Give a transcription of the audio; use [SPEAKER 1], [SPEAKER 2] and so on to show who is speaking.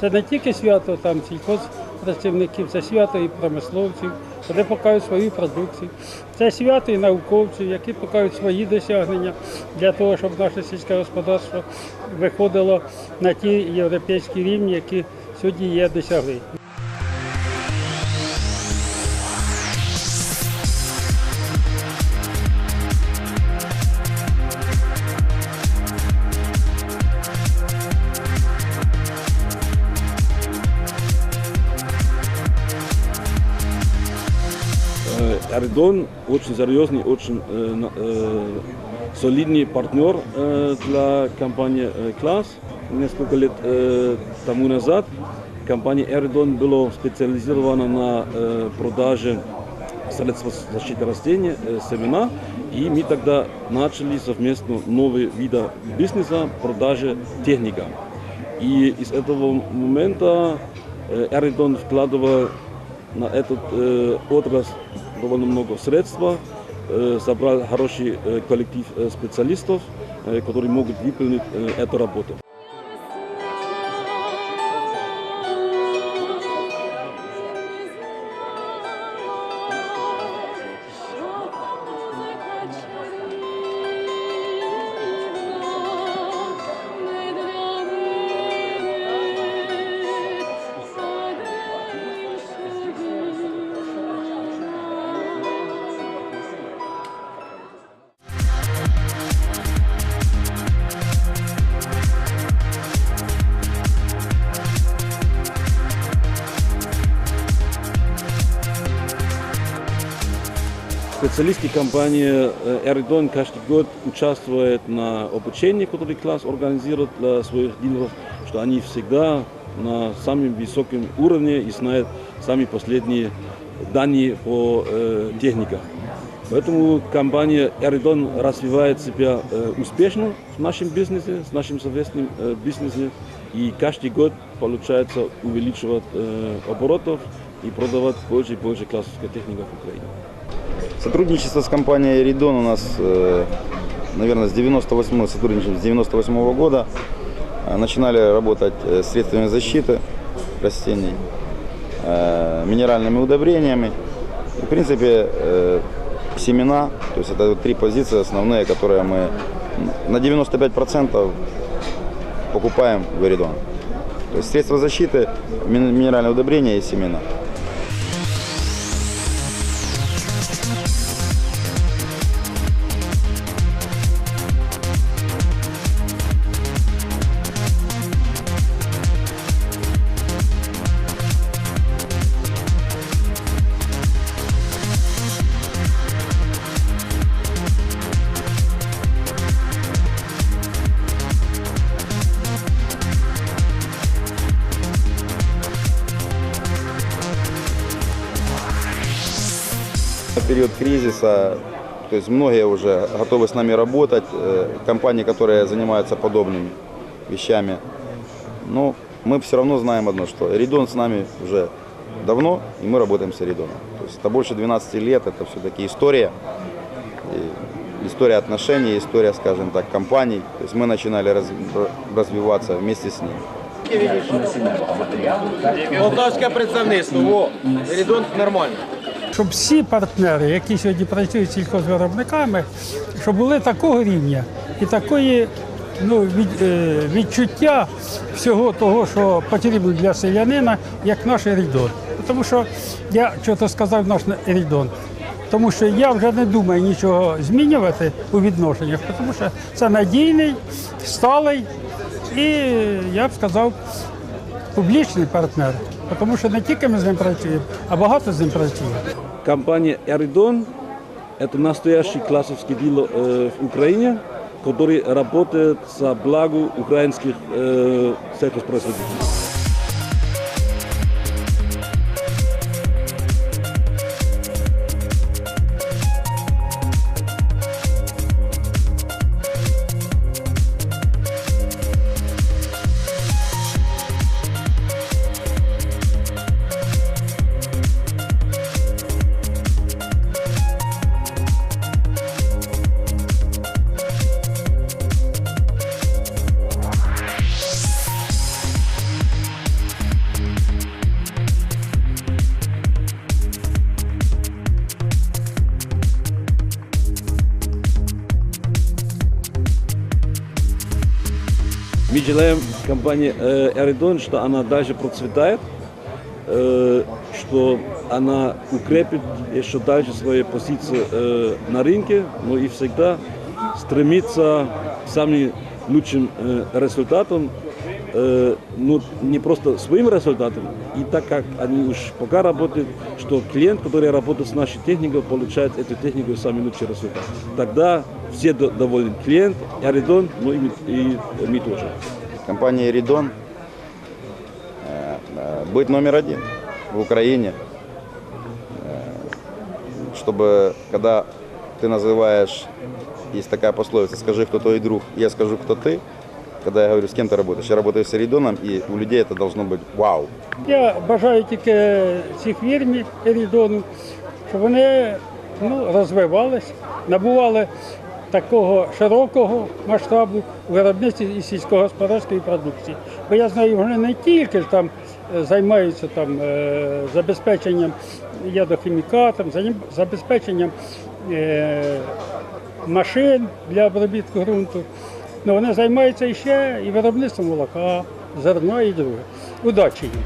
[SPEAKER 1] Це не тільки свято там сільхозпрацівників, це свято і промисловців, вони покажуть свою продукцію. Це свято і науковців, які покажуть свої досягнення для того, щоб наше сільське господарство виходило на ті європейські рівні, які сьогодні є досягли.
[SPEAKER 2] Эрдон очень серьезный, очень э, э, солидный партнер э, для компании э, Класс. Несколько лет э, тому назад компания Эрдон была специализирована на э, продаже средств защиты растений, э, семена. И мы тогда начали совместно новый вид бизнеса, продажи техника. И из этого момента э, Эрдон вкладывал на этот э, отрасль довольно много средств, э, собрал хороший э, коллектив э, специалистов, которые могут выполнить эту работу. Специалисты компании Эридон каждый год участвуют на обучении, которое класс организирует для своих дилеров, что они всегда на самом высоком уровне и знают самые последние данные по э, технике. Поэтому компания Эридон развивает себя э, успешно в нашем бизнесе, в нашем совместном э, бизнесе. И каждый год получается увеличивать э, оборотов и продавать больше и больше классической техники в Украине.
[SPEAKER 3] Сотрудничество с компанией Ридон у нас, э, наверное, с 98 мы сотрудничаем с 98 года. Э, Начинали работать э, средствами защиты растений, минеральными удобрениями. И, В принципе, семена, то есть это три позиции основные, которые мы на 95% покупаем в Эридон. То есть средства защиты, мин- минеральные удобрения и семена. Период кризиса, то есть многие уже готовы с нами работать, э, компании, которые занимаются подобными вещами. Но мы все равно знаем одно, что Ридон с нами уже давно, и мы работаем с Ридоном. То есть это больше 12 лет, это все-таки история. И история отношений, история, скажем так, компаний. То есть мы начинали раз- развиваться вместе с ними.
[SPEAKER 4] Полтавське представництво, во, Рідон нормально.
[SPEAKER 1] Щоб всі партнери, які сьогодні працюють з сільхозвиробниками, щоб були такого рівня і такої ну, від, е, відчуття всього того, що потрібно для селянина, як наш Ерідон. Тому що я чого сказав наш Ерідон. Тому що я вже не думаю нічого змінювати у відношеннях, тому що це надійний, сталий і, я б сказав, публічний партнер. Тому що не тільки ми з ним працюємо, а багато з ним працюємо.
[SPEAKER 2] Компания Эридон – это настоящий классовский дилер э, в Украине, который работает за благо украинских э, сельхозпроизводителей. Желаем компании Эридон, что она дальше процветает, э, что она укрепит еще дальше свои позиции э, на рынке, но и всегда стремится к самым лучшим э, результатам, э, ну, не просто своим результатом, и так как они уж пока работают, что клиент, который работает с нашей техникой, получает эту технику самый лучший результат. Тогда все до- довольны. Клиент, Аридон, ну и, и мы тоже.
[SPEAKER 3] Компания «Ридон» э, э, быть номер один в Украине, Э, чтобы когда ты называешь, есть такая пословица, скажи, кто твой друг, я скажу, кто ты. Когда я говорю, с кем ты работаешь, я работаю с «Ридоном», и у людей это должно быть вау.
[SPEAKER 1] Я бажаю тільки цій фірмі Ерідону, щоб вони ну, розвивались, набували такого широкого масштабу у виробництві і сільськогосподарської продукції. Бо я знаю, вони не тільки ж там е, займаються там, е, забезпеченням ядохімікатом, занім- забезпеченням е, машин для обробітку ґрунту. Ну, вони займаються ще і виробництвом молока, зерна і друге. Удачі їм!